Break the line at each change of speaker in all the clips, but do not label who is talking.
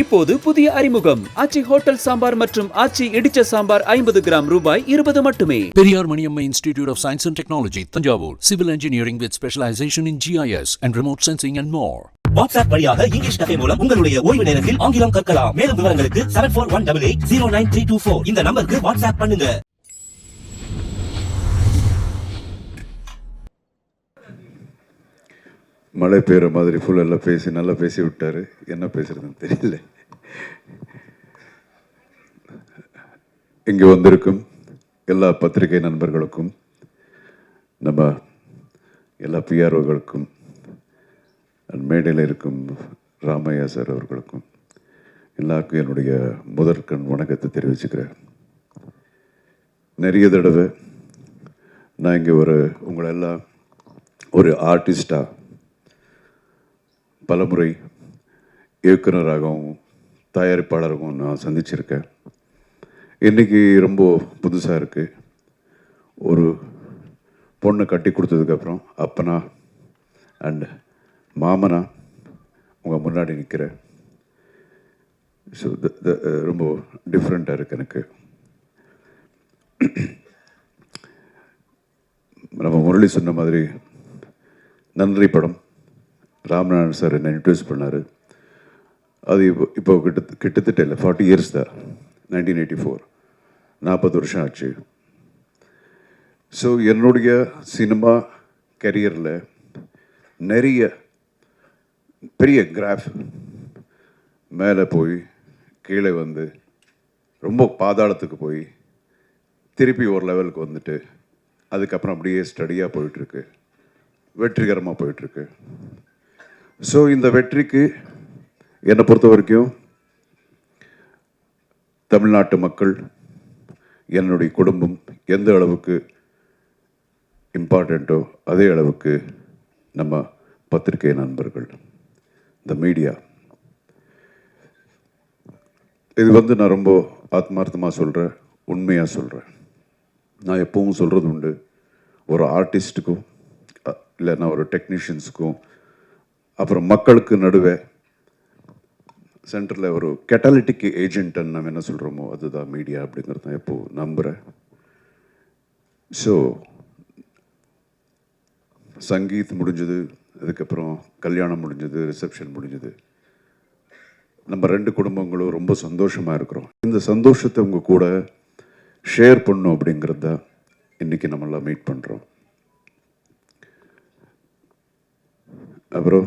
இப்போது புதிய அறிமுகம். ஆச்சி ஹோட்டல் சாம்பார் மற்றும் ஆச்சி இடிச்ச சாம்பார் ஐம்பது கிராம் ரூபாய் இருபது மட்டுமே.
Periyar Maniamma Institute of Science and Technology, Tanjavur. Civil engineering with specialization in GIS and remote sensing and more.
WhatsApp வழியாக இங்கிலீஷ் கதை மூலம் உங்களுடைய ஓய்வு நேரத்தில் ஆங்கிலம் கற்கலாம். மேலும் விவரங்களுக்கு seven four one double eight zero nine three two four இந்த நம்பருக்கு வாட்ஸ்அப் பண்ணுங்க.
மழை பெய்கிற மாதிரி ஃபுல்லெல்லாம் பேசி நல்லா பேசி விட்டார். என்ன பேசுறதுன்னு தெரியல. இங்கே வந்திருக்கும் எல்லா பத்திரிகை நண்பர்களுக்கும் நம்ம எல்லா பிஆர்ஓகளுக்கும் மேடையில் இருக்கும் ராமையா சார் அவர்களுக்கும் எல்லாருக்கும் என்னுடைய முதற்கண் வணக்கத்தை தெரிவிச்சுக்கிறேன். நிறைய தடவை நான் இங்கே ஒரு உங்களெல்லாம் ஒரு ஆர்டிஸ்டாக பலமுறை இயக்குனராகவும் தயாரிப்பாளராகவும் நான் சந்திச்சிருக்கேன். இன்றைக்கி ரொம்ப புதுசாக இருக்குது ஒரு பொண்ணை கட்டி கொடுத்ததுக்கப்புறம் அப்பனா அண்ட் மாமனா உங்கள் முன்னாடி நிற்கிறேன் ஸோ ரொம்ப டிஃப்ரெண்ட்டாக இருக்குது எனக்கு. நம்ம முரளி சொன்ன மாதிரி நன்றி படம். ராம்நாதன் சார் என்னை இன்ட்ரடியூஸ் பண்ணார். அது இப்போ இப்போ கிட்ட கிட்டத்தட்ட இல்லை ஃபார்ட்டி இயர்ஸ் தான் நைன்டீன் எயிட்டி ஃபோர் நாற்பது வருஷம் ஆச்சு. ஸோ என்னுடைய சினிமா கரியரில் நிறைய பெரிய கிராஃப் மேலே போய் கீழே வந்து ரொம்ப பாதாளத்துக்கு போய் திருப்பி ஒரு லெவலுக்கு வந்துட்டு அதுக்கப்புறம் அப்படியே ஸ்டடியாக போயிட்டுருக்கு. வெற்றிகரமாக போயிட்டுருக்கு. ஸோ இந்த வெற்றிக்கு என்னை பொறுத்த வரைக்கும் தமிழ்நாட்டு மக்கள் என்னுடைய குடும்பம் எந்த அளவுக்கு இம்பார்ட்டண்ட்டோ அதே அளவுக்கு நம்ம பத்திரிகை நண்பர்கள் இந்த மீடியா இது வந்து நான் ரொம்ப ஆத்மார்த்தமாக சொல்கிறேன் உண்மையாக சொல்கிறேன் நான் எப்பவும் சொல்கிறது உண்டு ஒரு ஆர்டிஸ்ட்டுக்கும் இல்லைன்னா ஒரு டெக்னீஷியன்ஸுக்கும் அப்புறம் மக்களுக்கு நடுவே சென்டரில் ஒரு கெட்டாலிட்டிக் ஏஜென்ட்டுன்னு நம்ம என்ன சொல்கிறோமோ அதுதான் மீடியா அப்படிங்கிறது தான் எப்போது நம்புகிறேன் ஸோ சங்கீத் முடிஞ்சது அதுக்கப்புறம் கல்யாணம் முடிஞ்சது ரிசப்ஷன் முடிஞ்சது. நம்ம ரெண்டு குடும்பங்களும் ரொம்ப சந்தோஷமாக இருக்கிறோம். இந்த சந்தோஷத்தை உங்கள் கூட ஷேர் பண்ணும் அப்படிங்கிறது தான் இன்றைக்கி நம்மளாம் மீட் பண்ணுறோம் அப்புறம்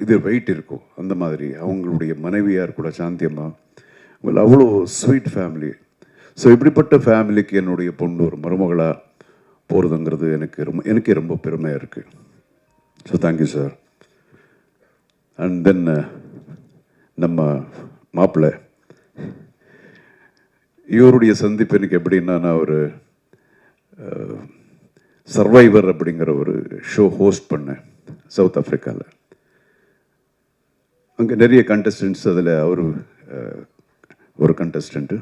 இது வெயிட் இருக்கும். அந்த மாதிரி அவங்களுடைய மனைவியார் கூட சாந்தியம்மா உங்கள் அவ்வளோ ஸ்வீட் ஃபேமிலி ஸோ இப்படிப்பட்ட ஃபேமிலிக்கு என்னுடைய பொண்ணு ஒரு மருமகளாக போகிறதுங்கிறது எனக்கு ரொம்ப எனக்கே ரொம்ப பெருமையாக இருக்குது so thank you sir and then uh, நம்ம மாப்பிள்ளை இவருடைய சந்திப்பு எனக்கு எப்படின்னா நான் ஒரு uh, சர்வைவர் அப்படிங்கிற ஒரு ஷோ ஹோஸ்ட் பண்ணேன் சவுத் ஆஃப்ரிக்காவில் அங்கே நிறைய கண்டஸ்டன்ட்ஸ் அதில் அவர் ஒரு கண்டஸ்டண்ட்டு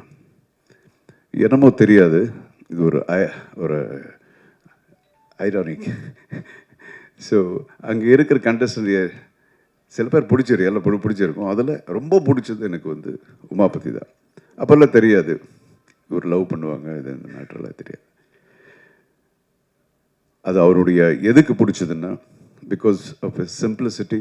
என்னமோ தெரியாது. இது ஒரு ஐ- ஒரு ஐரானிக் ஸோ அங்கே இருக்கிற கண்டஸ்டன்ட் சில பேர் பிடிச்சிரு எல்லாம் பிடி பிடிச்சிருக்கும். அதில் ரொம்ப பிடிச்சது எனக்கு வந்து உமாபதி தான். அப்போல்லாம் தெரியாது. இவர் லவ் பண்ணுவாங்க இது இந்த மேட்டரெல்லாம் தெரியாது. அது அவருடைய எதுக்கு பிடிச்சதுன்னா because of a simplicity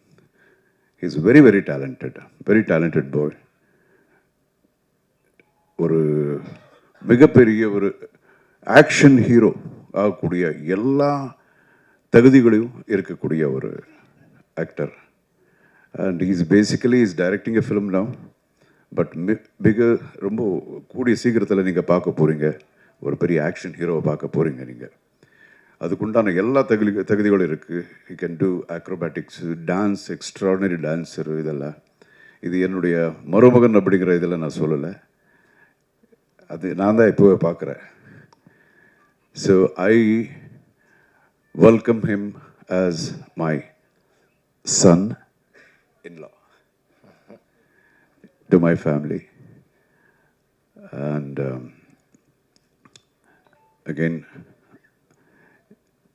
Is very very talented very talented boy ஒரு மிகப்பெரிய ஒரு ஆக்ஷன் ஹீரோ ஆகக்கூடிய எல்லா தகுதிகளையும் இருக்கக்கூடிய ஒரு actor and is basically is directing a film now but மிக ரொம்ப கூடிய சீக்கிரத்தில் நீங்கள் பார்க்க போகிறீங்க ஒரு பெரிய ஆக்ஷன் ஹீரோவை பார்க்க போகிறீங்க நீங்கள் அதுக்குண்டான எல்லா தகுதி தகுதிகளும் இருக்குது you can do acrobatics dance extraordinary dancer இதெல்லாம். இது என்னுடைய மருமகன் அப்படிங்கிற இதில் நான் சொல்லலை. அது நான் தான் இப்போவே பார்க்குறேன் so I welcome him as my son in law to my family and again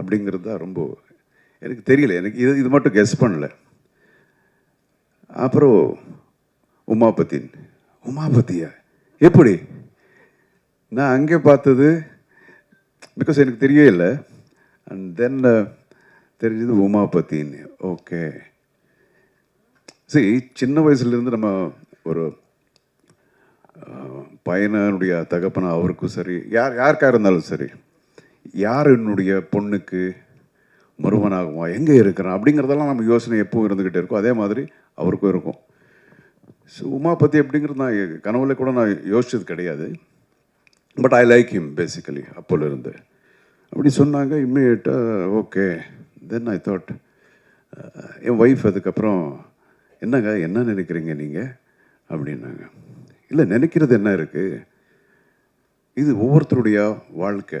அப்படிங்கிறது தான் ரொம்ப எனக்கு தெரியல எனக்கு இது இது மட்டும் கெஸ் பண்ணல. அப்புறம் உமாபத்தின் உமாபத்தியா? எப்படி? நான் அங்கே பார்த்தது பிகாஸ் எனக்கு தெரியவே இல்லை. அண்ட் தென் uh, தெரிஞ்சது உமாபத்தின்னு ஓகே சரி சின்ன வயசுலேருந்து நம்ம ஒரு பையனுடைய தகப்பனா அவருக்கும் சரி யார் யாருக்காக இருந்தாலும் சரி யார் என்னுடைய பொண்ணுக்கு மருமனாகுமா எங்கே இருக்கிறான்? அப்படிங்கிறதெல்லாம் நம்ம யோசனை எப்பவும் இருந்துக்கிட்டே இருக்கும். அதே மாதிரி அவருக்கும் இருக்கும். ஸோ பற்றி அப்படிங்கிறது நான் கனவுல கூட நான் யோசிச்சது கிடையாது. But I like him basically அப்போலேருந்து. அப்படி சொன்னாங்க இம்மிடியேட்டாக ஓகே தென் ஐ தாட் என் ஒய்ஃப் அதுக்கப்புறம் என்னங்க என்ன நினைக்கிறீங்க நீங்கள் அப்படின்னாங்க. இல்லை நினைக்கிறது என்ன இருக்குது இது ஒவ்வொருத்தருடைய வாழ்க்கை.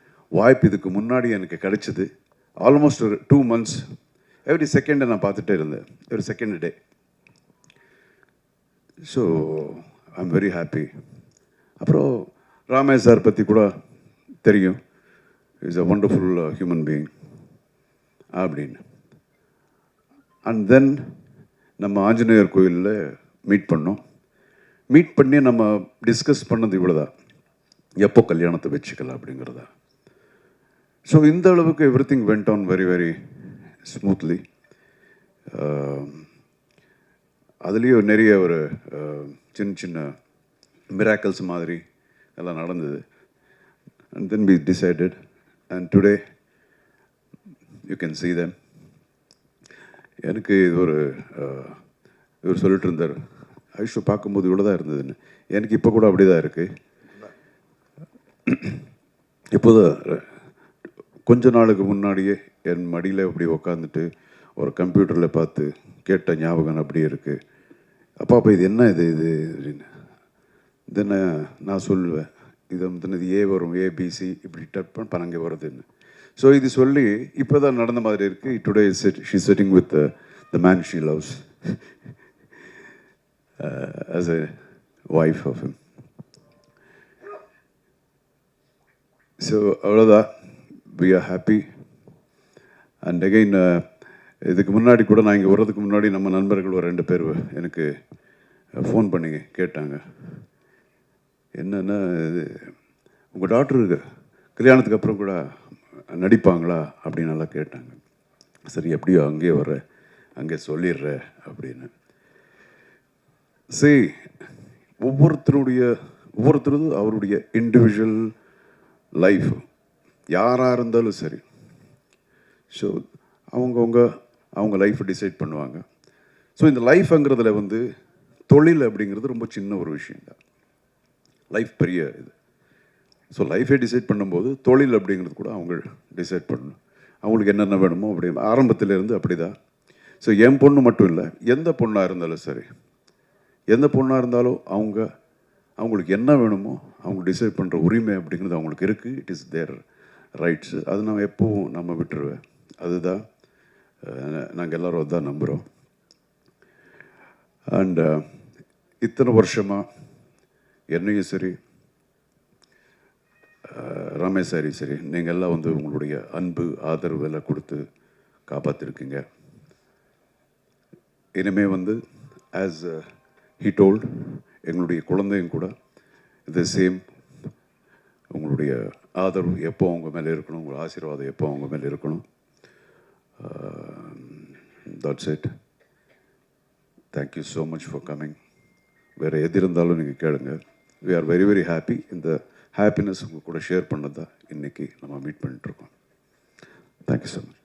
வாய்ப்பு இதுக்கு முன்னாடி எனக்கு கிடைச்சிது. ஆல்மோஸ்ட் ஒரு டூ மந்த்ஸ் எவ்ரி செகண்டை நான் பார்த்துட்டே இருந்தேன். Every second day so I am very happy அப்புறம் ராமேஷ் சார் பற்றி கூட தெரியும். Is a wonderful human being அப்படின்னு. அண்ட் தென் நம்ம ஆஞ்சநேயர் கோயிலில் மீட் பண்ணோம். மீட் பண்ணி நம்ம டிஸ்கஸ் பண்ணது இவ்வளோதான் எப்போ கல்யாணத்தை வச்சுக்கலாம் அப்படிங்கிறதா. ஸோ இந்த அளவுக்கு everything went on very very smoothly அதுலேயும் நிறைய ஒரு அஹ், சின்ன சின்ன மிராக்கல்ஸ் மாதிரி எல்லாம் நடந்தது. And then we decided and today you can see them. எனக்கு இது ஒரு அஹ், இவர் சொல்லிட்டு இருந்தார் ஐஷு பார்க்கும்போது இவ்வளோ தான் இருந்ததுன்னு. எனக்கு இப்போ கூட அப்படி தான் இருக்குது இப்போது கொஞ்ச நாளுக்கு முன்னாடியே என் மடியில் இப்படி உக்காந்துட்டு ஒரு கம்ப்யூட்டரில் பார்த்து கேட்ட ஞாபகம் அப்படியே இருக்குது அப்பா அப்போ இது என்ன இது இது? அப்படின்னு. தென்ன நான் சொல்லுவேன். இது வந்து இது ஏ வரும் ஏபிசி இப்படி டப் பண்ண பனங்க வருதுன்னு. ஸோ இது சொல்லி இப்போ தான் நடந்த மாதிரி இருக்குது today set she setting with the man she loves as a wife of him. So அவ்வளோதான் we are happy and again இதுக்கு முன்னாடி கூட நான் இங்கே வர்றதுக்கு முன்னாடி நம்ம நண்பர்கள் ஒரு ரெண்டு பேர் எனக்கு uh, ஃபோன் பண்ணி கேட்டாங்க. என்னென்னா இது உங்கள் டாக்டருக்கு கல்யாணத்துக்கு அப்புறம் கூட நடிப்பாங்களா? அப்படின்னு எல்லாம் கேட்டாங்க. சரி எப்படியோ அங்கேயே வர்ற அங்கே சொல்லிடுற அப்படின்னு. சரி ஒவ்வொருத்தருடைய ஒவ்வொருத்தரும் அவருடைய இண்டிவிஜுவல் லைஃப் யாராக இருந்தாலும் சரி. ஸோ அவங்கவுங்க அவங்க லைஃப்பை டிசைட் பண்ணுவாங்க. ஸோ இந்த லைஃப்ங்கிறதுல வந்து தொழில் அப்படிங்கிறது ரொம்ப சின்ன ஒரு விஷயம் தான். லைஃப் பெரிய இது. ஸோ லைஃபை டிசைட் பண்ணும்போது தொழில் அப்படிங்கிறது கூட அவங்க டிசைட் பண்ணணும். அவங்களுக்கு என்னென்ன வேணுமோ அப்படி ஆரம்பத்திலேருந்து அப்படி தான் ஸோ என் பொண்ணு மட்டும் இல்லை எந்த பொண்ணாக இருந்தாலும் சரி எந்த பொண்ணாக இருந்தாலும் அவங்க அவங்களுக்கு என்ன வேணுமோ அவங்க டிசைட் பண்ணுற உரிமை அப்படிங்கிறது அவங்களுக்கு இருக்குது இட் இஸ் தேர் ரைட்ஸு அது நான் எப்போவும் நம்ம விட்டுருவேன் அதுதான் நாங்கள் எல்லோரும் அதான் நம்புகிறோம் அண்டு இத்தனை வருஷமாக என்னையும் சரி ரமேஷ் சாரி சரி நீங்கள் எல்லாம் வந்து உங்களுடைய அன்பு ஆதரவு எல்லாம் கொடுத்து காப்பாற்றிருக்கீங்க இனிமே வந்து ஆஸ் ஹி டோல்ட் எங்களுடைய குழந்தையும் கூட த சேம் உங்களுடைய ஆதரவு எப்போ அவங்க மேலே இருக்கணும்? உங்கள் ஆசீர்வாதம் எப்போ அவங்க மேலே இருக்கணும்? That's it thank you so much for coming வேறு எது இருந்தாலும் நீங்கள் கேளுங்க. We are very very happy இந்த ஹாப்பினஸ் உங்கள் கூட ஷேர் பண்ணதான் இன்றைக்கி நம்ம மீட் பண்ணிட்டுருக்கோம் தேங்க்யூ ஸோ மச்